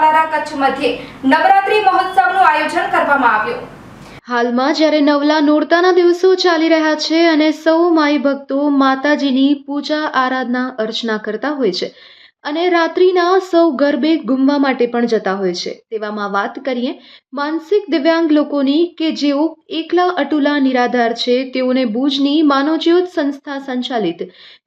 પાલારા કચ્છ મધ્યે નવરાત્રી મહોત્સવનું આયોજન કરવામાં આવ્યું. હાલમાં જ્યારે નવલા નોરતાના દિવસો ચાલી રહ્યા છે અને સૌ માઈ ભક્તો માતાજીની પૂજા આરાધના અર્ચના કરતા હોય છે અને રાત્રિના સૌ ગરબે ગુમવા માટે પણ જતા હોય છે. તેવામાં વાત કરીએ માનસિક દિવ્યાંગ લોકોની કે જેઓ એકલા અટુલા નિરાધાર છે, તેઓને ભુજની માનવજ્યોત સંસ્થા સંચાલિત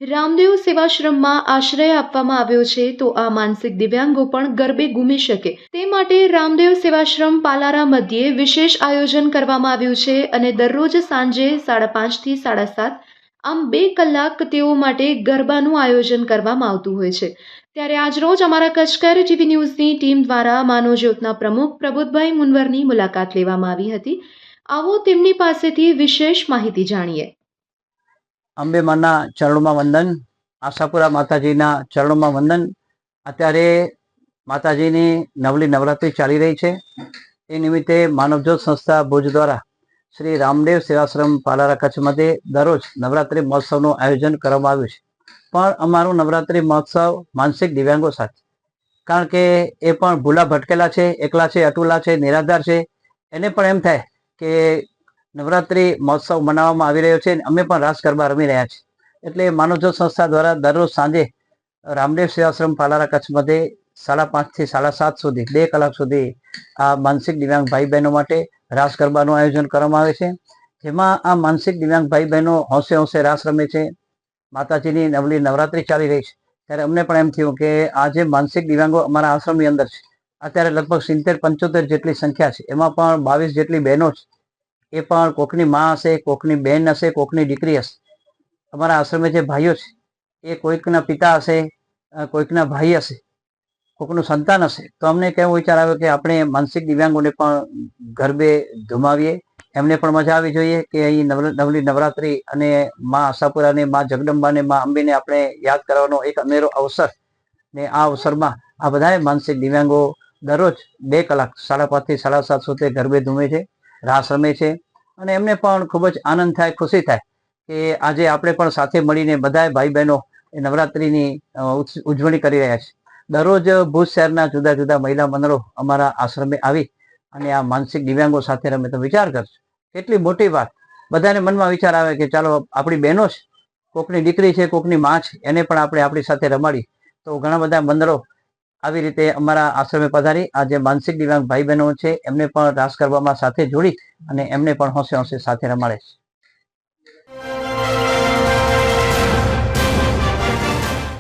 રામદેવ સેવાશ્રમમાં આશ્રય આપવામાં આવ્યો છે, તો આ માનસિક દિવ્યાંગો પણ ગરબે ગુમી શકે. તે માટે રામદેવ સેવાશ્રમ પાલારા મધ્યે વિશેષ આયોજન કરવામાં આવ્યું છે અને દરરોજ સાંજે સાડા પાંચથી સાડા સાત આમ બે કલાક તેઓ માટે ગરબાનું આયોજન કરવામાં આવતું હોય છે. ત્યારે આજરોજ અમારા કચકર ટીવી ન્યૂઝની ટીમ દ્વારા માનવજ્યોતના પ્રમુખ પ્રબોધભાઈ મુનવરની મુલાકાત લેવામાં આવી હતી. આવો તેમની પાસેથી વિશેષ માહિતી જાણીએ. અંબે માના ચરણોમાં વંદન, આશાપુરા માતાજીના ચરણોમાં વંદન. અત્યારે માતાજીની નવલી નવરાત્રિ ચાલી રહી છે. એ નિમિત્તે માનવજ્યોત સંસ્થા ભુજ દ્વારા શ્રી રામદેવ સેવાશ્રમ પાલારા કચ્છમાંથી દરરોજ નવરાત્રિ મહોત્સવનું આયોજન કરવામાં આવ્યું છે. પણ અમારું નવરાત્રિ મહોત્સવ માનસિક દિવ્યાંગો સાથે. કારણ કે એ પણ ભૂલા ભટકેલા છે, એકલા છે, અટુલા છે, નિરાધાર છે. એને પણ એમ થાય કે નવરાત્રિ મહોત્સવ મનાવવામાં આવી રહ્યો છે અને અમે પણ રાસ ગરબા રમી રહ્યા છીએ. એટલે માનવજ્યોત સંસ્થા દ્વારા દરરોજ સાંજે રામદેવ સેવાશ્રમ પાલારા કચ્છ મધ્યે સાડા પાંચથી સાડા સાત સુધી, બે કલાક સુધી આ માનસિક દિવ્યાંગ ભાઈ બહેનો માટે રાસ ગરબાનું આયોજન કરવામાં આવે છે. જેમાં આ માનસિક દિવ્યાંગ ભાઈ બહેનો હોંશે હોંશે રાસ રમે છે. માતાજીની નવલી નવરાત્રી ચાલી રહી છે. ત્યારે અમને પણ એમ થયું કે આ જે માનસિક દિવ્યાંગો અમારા આશ્રમની અંદર છે, અત્યારે લગભગ સિત્તેર પંચોતેર જેટલી સંખ્યા છે. એમાં પણ બાવીસ જેટલી બહેનો છે. એ પણ કોકની માં હશે, કોકની બેન હશે, કોકની દીકરી હશે. અમારા આશ્રમે જે ભાઈઓ છે, એ કોઈકના પિતા હશે કોઈકના ભાઈ હશે. કોકનું સંતાન હશે, તો અમને કેવો વિચાર આવ્યો કે આપણે માનસિક દિવ્યાંગોને પણ ગરબે ધુમાવીએ. એમને પણ મજા આવી જોઈએ કે અહીં નવ- નવલી નવરાત્રિ અને મા આશાપુરાને મા જગદંબાને મા અંબીને આપણે યાદ કરવાનો એક અનેરો અવસર. ને આ અવસરમાં આ બધાએ માનસિક દિવ્યાંગો દરરોજ બે કલાક, સાડા પાંચથી સાડા સાત સુધી ગરબે ધૂમે છે, રાસ રમે છે અને એમને પણ ખૂબ જ આનંદ થાય, ખુશી થાય કે આજે આપણે પણ સાથે મળીને બધાએ ભાઈ બહેનો એ નવરાત્રિની ઉજવણી કરી રહ્યા છે દરરોજ ભુજ શહેરના જુદા જુદા મહિલા મંડળો અમારા આશ્રમે આવી અને આ માનસિક દિવ્યાંગો સાથે રમે તો વિચાર કરશો. કેટલી મોટી વાત. બધાને મનમાં વિચાર આવે કે ચાલો આપણી બહેનો છે કોકની દીકરી છે, કોકની માં છે, એને પણ આપણે આપણી સાથે રમાડી. તો ઘણા બધા મંડળો આવી રીતે અમારા આશ્રમે પધારી. આ જે માનસિક દિવ્યાંગ ભાઈ બહેનો છે, એમને પણ રાસ કરવામાં સાથે જોડી અને એમને પણ હોંશે હોંશે સાથે રમાડે છે.